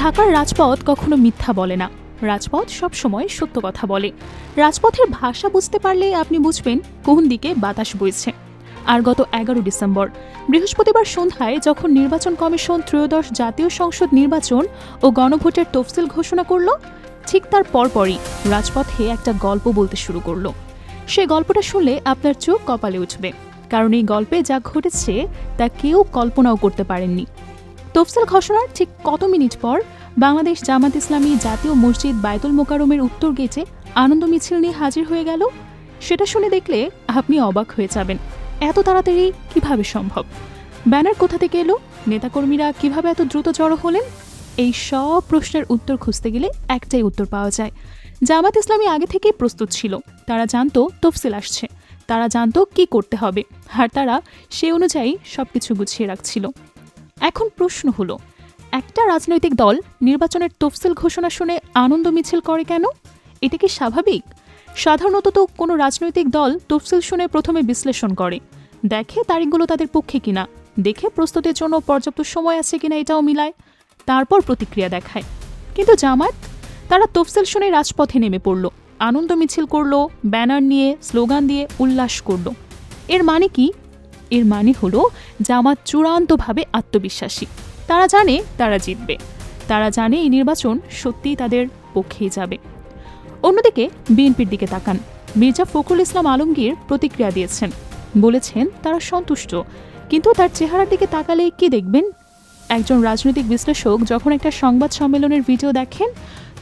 ঢাকার রাজপথ কখনো মিথ্যা বলে না। রাজপথ সবসময় সত্য কথা বলে। রাজপথের ভাষা বুঝতে পারলে আপনি বুঝবেন কোন দিকে বাতাস বইছে। আর গত এগারো ডিসেম্বর, বৃহস্পতিবার সন্ধ্যায় যখন নির্বাচন কমিশন ত্রয়োদশ জাতীয় সংসদ নির্বাচন ও গণভোটের তফসিল ঘোষণা করল, ঠিক তার পরপরই রাজপথে একটা গল্প বলতে শুরু করল। সে গল্পটা শুনলে আপনার চোখ কপালে উঠবে, কারণ এই গল্পে যা ঘটেছে তা কেউ কল্পনাও করতে পারেননি। তফসিল ঘোষণার ঠিক কত মিনিট পর বাংলাদেশ জামাত ইসলামী জাতীয় মসজিদ বায়তুল মোকারমের উত্তর গেটে আনন্দ মিছিল নিয়ে হাজির হয়ে গেল? সেটা শুনে দেখলে আপনি অবাক হয়ে যাবেন। এত তাড়াতাড়ি কীভাবে সম্ভব? ব্যানার কোথা থেকে এলো? নেতাকর্মীরা কীভাবে এত দ্রুত জড়ো হলেন? এই সব প্রশ্নের উত্তর খুঁজতে গেলে একটাই উত্তর পাওয়া যায়। জামাত ইসলামী আগে থেকেই প্রস্তুত ছিল। তারা জানতো তফসিল আসছে। তারা জানতো কি করতে হবে। আর তারা সে অনুযায়ী সব কিছু গুছিয়ে রাখছিল। এখন প্রশ্ন হলো, একটা রাজনৈতিক দল নির্বাচনের তফসিল ঘোষণা শুনে আনন্দ মিছিল করে কেন? এটা কি স্বাভাবিক? সাধারণত তো কোনো রাজনৈতিক দল তফসিল শুনে প্রথমে বিশ্লেষণ করে, দেখে তারিখগুলো তাদের পক্ষে কিনা, দেখে প্রস্তুতির জন্য পর্যাপ্ত সময় আছে কিনা এটাও মিলায়, তারপর প্রতিক্রিয়া দেখায়। কিন্তু জামাত তারা তফসিল শুনে রাজপথে নেমে পড়ল, আনন্দ মিছিল করল, ব্যানার নিয়ে, স্লোগান দিয়ে উল্লাস করল। এর মানে কি? এর মানে হলো জামাত চূড়ান্তভাবে আত্মবিশ্বাসী। তারা জানে তারা জিতবে। তারা জানে এই নির্বাচন সত্যিই তাদের পক্ষেই যাবে। অন্যদিকে বিএনপির দিকে তাকান। মির্জা ফখরুল ইসলাম আলমগীর প্রতিক্রিয়া দিয়েছেন। বলেছেন, তারা সন্তুষ্ট। কিন্তু তার চেহারার দিকে তাকালে কি দেখবেন? একজন রাজনৈতিক বিশ্লেষক যখন একটা সংবাদ সম্মেলনের ভিডিও দেখেন,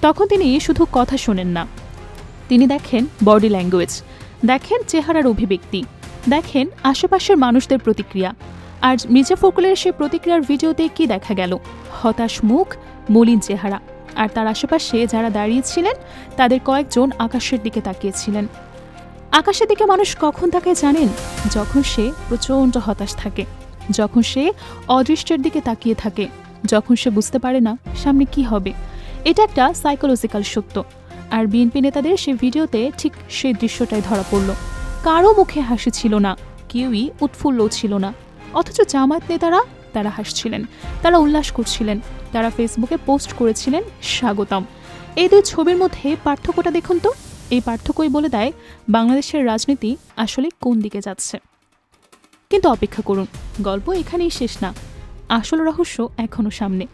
তখন তিনি শুধু কথা শোনেন না। তিনি দেখেন বডি ল্যাঙ্গুয়েজ। দেখেন চেহারার অভিব্যক্তি। দেখেন আশেপাশের মানুষদের প্রতিক্রিয়া। আর মির্জা ফখরুলের সে প্রতিক্রিয়ার ভিডিওতে কি দেখা গেল? হতাশ মুখ, মলিন চেহারা। আর তার আশেপাশে যারা দাঁড়িয়েছিলেন, তাদের কয়েকজন আকাশের দিকে তাকিয়েছিলেন। আকাশের দিকে মানুষ কখন তাকে জানেন? যখন সে প্রচণ্ড হতাশ থাকে। যখন সে অদৃষ্টের দিকে তাকিয়ে থাকে। যখন সে বুঝতে পারে না, সামনে কি হবে? এটা একটা সাইকোলজিক্যাল সত্য। আর বিএনপি নেতাদের সে ভিডিওতে ঠিক সেই দৃশ্যটাই ধরা পড়ল। কারও মুখে হাসি ছিল না, কেউই উৎফুল্ল ছিল না। অথচ জামায়াত নেতারা, তারা হাসছিলেন, তারা উল্লাস করছিলেন, তারা ফেসবুকে পোস্ট করেছিলেন, স্বাগতম। এই দুই ছবির মধ্যে পার্থক্যটা দেখুন তো। এই পার্থক্যই বলে দেয় বাংলাদেশের রাজনীতি আসলে কোন দিকে যাচ্ছে। কিন্তু অপেক্ষা করুন, গল্প এখানেই শেষ না। আসল রহস্য এখনও সামনে।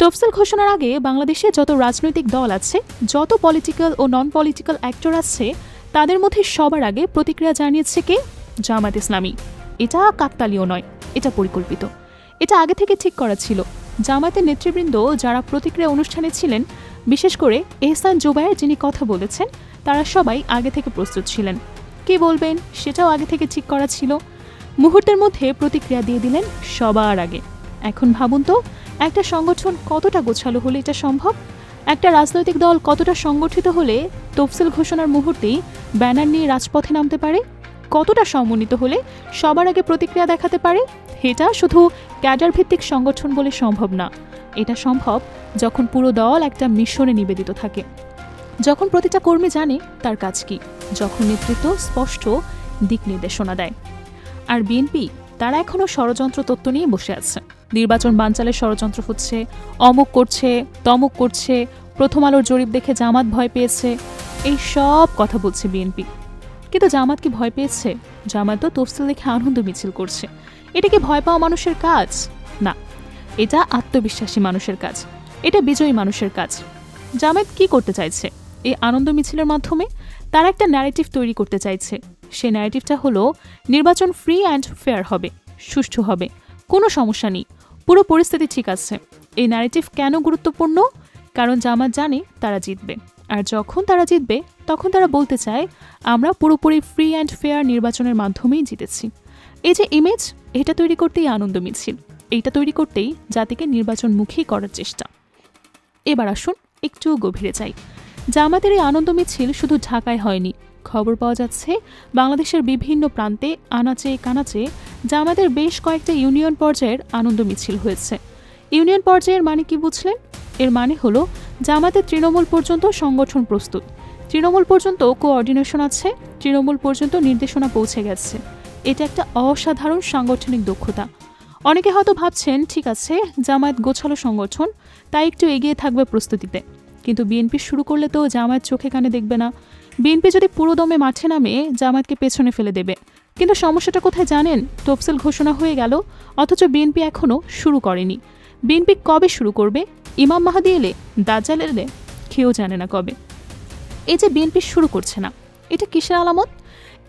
তফসিল ঘোষণার আগে বাংলাদেশে যত রাজনৈতিক দল আছে, যত পলিটিক্যাল ও নন পলিটিক্যাল অ্যাক্টর আছে তাদের মধ্যে সবার আগে প্রতিক্রিয়া জানিয়েছে কে? জামাত ইসলামী। এটা কাকতালীয় নয়, এটা পরিকল্পিত। এটা আগে থেকে ঠিক করা ছিল। জামায়াতের নেতৃবৃন্দ যারা প্রতিক্রিয়া অনুষ্ঠানে ছিলেন, বিশেষ করে এহসান জুবায়ের যিনি কথা বলেছেন, তারা সবাই আগে থেকে প্রস্তুত ছিলেন। কে বলবেন? সেটাও আগে থেকে ঠিক করা ছিল। মুহূর্তের মধ্যে প্রতিক্রিয়া দিয়ে দিলেন সবার আগে। এখন ভাবুন তো, একটা সংগঠন কতটা গোছালো হলে এটা সম্ভব? একটা রাজনৈতিক দল কতটা সংগঠিত হলে তফসিল ঘোষণার মুহূর্তেই ব্যানার নিয়ে রাজপথে নামতে পারে? কতটা সমন্বিত হলে সবার আগে প্রতিক্রিয়া দেখাতে পারে? এটা শুধু ক্যাডার ভিত্তিক সংগঠন বলে সম্ভব না। এটা সম্ভব যখন পুরো দল একটা মিশনে নিবেদিত থাকে। যখন প্রতিটা কর্মী জানে তার কাজ কি, যখন নেতৃত্ব স্পষ্ট দিক নির্দেশনা দেয়। আর বিএনপি তারা এখনও ষড়যন্ত্র তত্ত্ব নিয়ে বসে আছে। নির্বাচন বানচালের ষড়যন্ত্র হচ্ছে অমুক করছে, তমুক করছে, প্রথম আলোর জরিপ দেখে জামাত ভয় পেয়েছে, এই সব কথা বলছে বিএনপি। কিন্তু জামাত কি ভয় পেয়েছে? জামাত তো তফসিল দেখে আনন্দ মিছিল করছে। এটা কি ভয় পাওয়া মানুষের কাজ? না, এটা আত্মবিশ্বাসী মানুষের কাজ। এটা বিজয়ী মানুষের কাজ। জামাত কি করতে চাইছে? এই আনন্দ মিছিলের মাধ্যমে তারা একটা ন্যারেটিভ তৈরি করতে চাইছে। সেই ন্যারেটিভটা হলো, নির্বাচন ফ্রি অ্যান্ড ফেয়ার হবে, সুষ্ঠু হবে, কোনো সমস্যা নেই। পুরো পরিস্থিতি ঠিক আছে। এই ন্যারেটিভ কেন গুরুত্বপূর্ণ? কারণ জামাত জানে, তারা জিতবে। আর যখন তারা জিতবে, তখন তারা বলতে চায়, আমরা পুরোপুরি ফ্রি অ্যান্ড ফেয়ার নির্বাচনের মাধ্যমেই জিতেছি। এই যে ইমেজ এটা তৈরি করতেই আনন্দ মিছিল। এইটা তৈরি করতেই জাতিকে নির্বাচনমুখী করার চেষ্টা। এবার আসুন একটু গভীরে যাই। জামাতের এই আনন্দ মিছিল শুধু ঢাকায় হয়নি। খবর পাওয়া যাচ্ছে, বাংলাদেশের বিভিন্ন প্রান্তে আনাচে কানাচে জামাতের বেশ কয়েকটা ইউনিয়ন পর্যায়ের আনন্দ মিছিল হয়েছে। ইউনিয়ন পর্যায়ের মানে কি বুঝলেন? এর মানে হলো জামাতের তৃণমূল পর্যন্ত সংগঠন প্রস্তুত। তৃণমূল পর্যন্ত কোঅর্ডিনেশন আছে, তৃণমূল পর্যন্ত নির্দেশনা পৌঁছে গেছে। এটা একটা অসাধারণ সাংগঠনিক দক্ষতা। অনেকে হয়তো ভাবছেন, ঠিক আছে, জামায়াত গোছালো সংগঠন, তাই একটু এগিয়ে থাকবে প্রস্তুতিতে। কিন্তু বিএনপি শুরু করলে তো জামায়াত চোখে কানে দেখবে না। বিএনপি যদি পুরোদমে মাঠে নামে, জামায়াতকে পেছনে ফেলে দেবে। কিন্তু সমস্যাটা কোথায় জানেন? তফসিল ঘোষণা হয়ে গেল, অথচ বিএনপি এখনও শুরু করেনি। বিএনপি কবে শুরু করবে? ইমাম মাহাদি এলে, দাজ্জাল এলে, কেউ জানে না কবে। এই যে বিএনপি শুরু করছে না, এটা কিসের আলামত?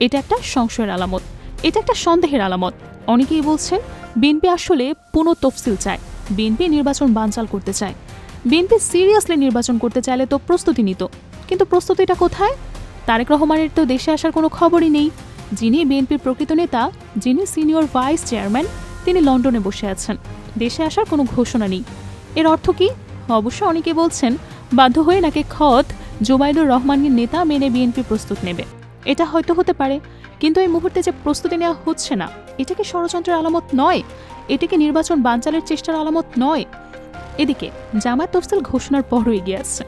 এটা একটা সংশয়ের আলামত, এটা একটা সন্দেহের আলামত। অনেকেই বলছেন, বিএনপি আসলে পুনঃ তফসিল চায়, বিএনপি নির্বাচন বানচাল করতে চায়। বিএনপি সিরিয়াসলি নির্বাচন করতে চাইলে তো প্রস্তুতি নিত, কিন্তু প্রস্তুতিটা কোথায়? তারেক রহমানের তো দেশে আসার কোনো খবরই নেই। যিনি বিএনপির প্রকৃত নেতা, যিনি সিনিয়র ভাইস চেয়ারম্যান, তিনি লন্ডনে বসে আছেন। দেশে আসার কোনো ঘোষণা নেই। এর অর্থ কি? অবশ্য অনেকে বলছেন, বাধ্য হয়ে নাকি খত জুবাইদুর রহমানের নেতা মেনে বিএনপি প্রস্তুত নেবে। এটা হয়তো হতে পারে, কিন্তু এই মুহূর্তে যে প্রস্তুতি নেওয়া হচ্ছে না, এটা কি ষড়যন্ত্রের আলামত নয়? এটা কি নির্বাচন বানচালের চেষ্টার আলামত নয়? এদিকে জামাত তফসিল ঘোষণার পরও এগিয়ে আসছে।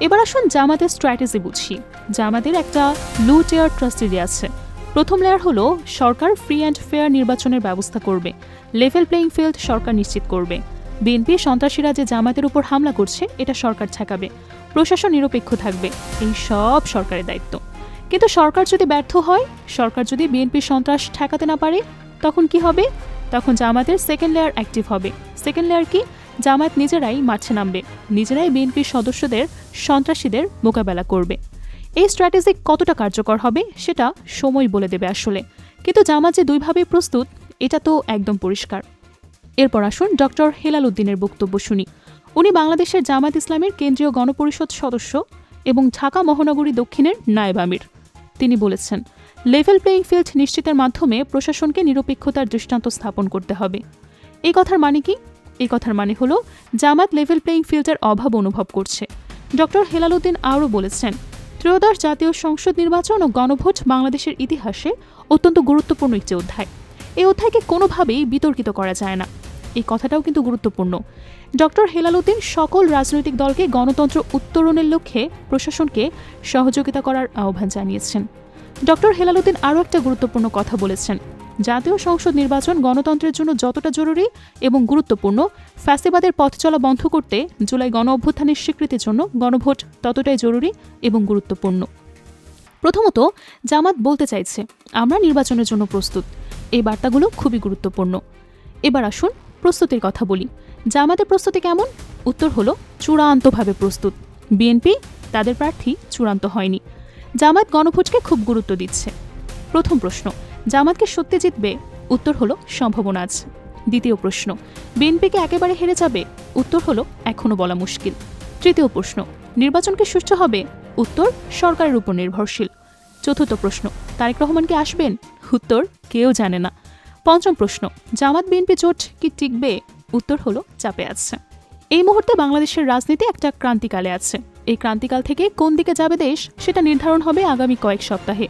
এবার আসুন জামাতের স্ট্র্যাটেজি বুঝি। জামাতের একটা ব্লু টেয়ার ট্রাস্টেডি আছে। প্রথম লেয়ার হলো সরকার ফ্রি অ্যান্ড ফেয়ার নির্বাচনের ব্যবস্থা করবে। লেভেল প্লেইং ফিল্ড সরকার নিশ্চিত করবে। বিএনপি সন্ত্রাসীরা যে জামাতের উপর হামলা করছে, এটা সরকার ঠেকাবে। প্রশাসন নিরপেক্ষ থাকবে। এই সব সরকারের দায়িত্ব। কিন্তু সরকার যদি ব্যর্থ হয়, সরকার যদি বিএনপি সন্ত্রাস ঠেকাতে না পারে, তখন কি হবে? তখন জামাতের সেকেন্ড লেয়ার অ্যাক্টিভ হবে। সেকেন্ড লেয়ার কি? জামায়াত নিজেরাই মাঠে নামবে। নিজেরাই বিএনপির সদস্যদের, সন্ত্রাসীদের মোকাবেলা করবে। এই স্ট্র্যাটেজি কতটা কার্যকর হবে সেটা সময় বলে দেবে আসলে। কিন্তু জামাত যে দুইভাবেই প্রস্তুত, এটা তো একদম পরিষ্কার। এরপর আসুন ডক্টর হেলাল উদ্দিনের বক্তব্য শুনি। উনি বাংলাদেশের জামাত ইসলামের কেন্দ্রীয় গণপরিষদ সদস্য এবং ঢাকা মহানগরী দক্ষিণের নায়েব আমির। তিনি বলেছেন লেভেল প্লেইং ফিল্ড নিশ্চিতের মাধ্যমে প্রশাসনকে নিরপেক্ষতার দৃষ্টান্ত স্থাপন করতে হবে। এই কথার মানে কি? এই কথার মানে হলো, জামাত লেভেল প্লেইং ফিল্ডের অভাব অনুভব করছে। ডক্টর হেলালুদ্দিন আরও বলেছেন ত্রয়োদশ জাতীয় সংসদ নির্বাচন ও গণভোট বাংলাদেশের ইতিহাসে অত্যন্ত গুরুত্বপূর্ণ একটি অধ্যায়। এই অধ্যায়কে কোনোভাবেই বিতর্কিত করা যায় না। এই কথাটাও কিন্তু গুরুত্বপূর্ণ। ডক্টর হেলালুদ্দিন সকল রাজনৈতিক দলকে গণতন্ত্র উত্তরণের লক্ষ্যে প্রশাসনকে সহযোগিতা করার আহ্বান জানিয়েছেন। ডক্টর হেলালুদ্দিন আরও একটা গুরুত্বপূর্ণ কথা বলেছেন। জাতীয় সংসদ নির্বাচন গণতন্ত্রের জন্য যতটা জরুরি এবং গুরুত্বপূর্ণ, ফ্যাসিবাদের পথ চলা বন্ধ করতে জুলাই গণ অভ্যুত্থানের স্বীকৃতির জন্য গণভোট ততটাই জরুরি এবং গুরুত্বপূর্ণ। প্রথমত, জামাত বলতে চাইছে, আমরা নির্বাচনের জন্য প্রস্তুত। এই বার্তাগুলো খুবই গুরুত্বপূর্ণ। এবার আসুন প্রস্তুতির কথা বলি। জামাতের প্রস্তুতি কেমন? উত্তর হলো, চূড়ান্তভাবে প্রস্তুত। বিএনপি, তাদের প্রার্থী চূড়ান্ত হয়নি। জামাত গণভোটকে খুব গুরুত্ব দিচ্ছে। প্রথম প্রশ্ন জামাতকে সত্যি জিতবে? উত্তর হলো সম্ভাবনা আছে দ্বিতীয় প্রশ্ন, বিএনপিকে একেবারে হেরে যাবে? উত্তর হলো এখনও বলা মুশকিল। তৃতীয় প্রশ্ন, নির্বাচনকে সুষ্ঠু হবে? উত্তর, সরকারের উপর নির্ভরশীল। চতুর্থ প্রশ্ন, তারেক রহমান কি আসবেন? উত্তর, কেউ জানে না। পঞ্চম প্রশ্ন, জামাত বিএনপি জোট কি টিকবে? উত্তর হলো চাপে আছে। এই মুহূর্তে বাংলাদেশের রাজনীতি একটা ক্রান্তিকালে আছে। এই ক্রান্তিকাল থেকে কোন দিকে যাবে দেশ, সেটা নির্ধারণ হবে আগামী কয়েক সপ্তাহে।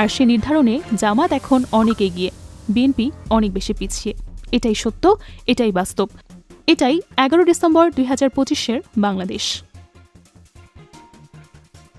আর সে নির্ধারণে জামাত এখন অনেক এগিয়ে। বিএনপি অনেক বেশি পিছিয়ে। এটাই সত্য, এটাই বাস্তব। এটাই এগারো ডিসেম্বর দুই হাজার পঁচিশের বাংলাদেশ।